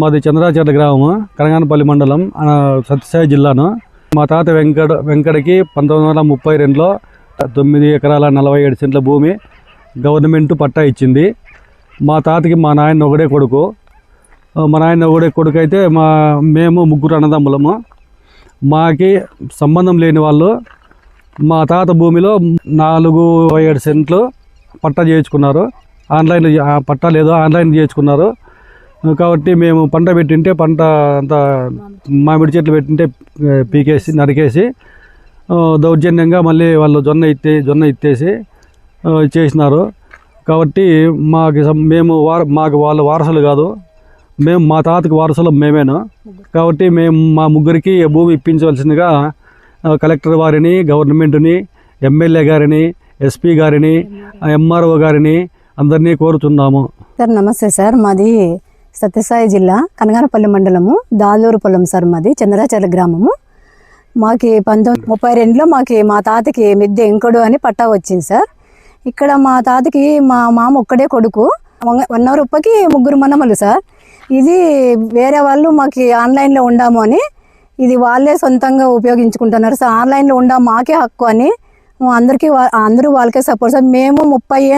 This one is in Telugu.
మాది చంద్రాచర్ల గ్రామము కనగానపల్లి మండలం సత్యసాయి జిల్లాను. మా తాత వెంకట వెంకటకి పంతొమ్మిది వందల ముప్పై రెండులో తొమ్మిది ఎకరాల నలభై ఏడు సెంట్ల భూమి గవర్నమెంట్ పట్టా ఇచ్చింది. మా తాతకి మా నాయన ఒకడే కొడుకు. మా నాయన ఒకడే కొడుకు అయితే మా మేము ముగ్గురు అన్నదమ్ములము. మాకి సంబంధం లేని వాళ్ళు మా తాత భూమిలో నాలుగు ఏడు సెంట్లు పట్టా చేయించుకున్నారు. ఆన్లైన్ పట్టా లేదు ఆన్లైన్ చేయించుకున్నారు. కాబట్టి మేము పంట పెట్టింటే పంట అంతా మామిడి చెట్లు పెట్టింటే పీకేసి నరికేసి దౌర్జన్యంగా మళ్ళీ వాళ్ళు జొన్న ఇత్తే జొన్న ఇత్తేసి చేసినారు. కాబట్టి మాకు మేము వార మాకు వాళ్ళ వారసులు కాదు. మేము మా తాతకి వారసులు మేమేను. కాబట్టి మేము మా ముగ్గురికి భూమి ఇప్పించవలసిందిగా కలెక్టర్ వారిని గవర్నమెంట్ని ఎమ్మెల్యే గారిని ఎస్పీ గారిని ఎంఆర్ఓ గారిని అందరినీ కోరుతున్నాము. సార్ నమస్తే సార్. మాది సత్యసాయి జిల్లా కనగానపల్లి మండలము దాదూరు పొలం సార్ మాది చంద్రాచర్ల గ్రామము. మాకి పంతొమ్మిది ముప్పై రెండులో మాకి మా తాతకి మిద్దె ఇంకొడు అని పట్టా వచ్చింది సార్. ఇక్కడ మా తాతకి మా మామ ఒక్కడే కొడుకు వన్ అవర్ ఉప్పకి ముగ్గురు మనమలు సార్. ఇది వేరే వాళ్ళు మాకు ఆన్లైన్లో ఉండాము అని ఇది వాళ్ళే సొంతంగా ఉపయోగించుకుంటున్నారు సార్. ఆన్లైన్లో ఉండాము మాకే హక్కు అని అందరికీ వా- అందరూ వాళ్ళకే సపోర్ట్ సార్. మేము ముప్పై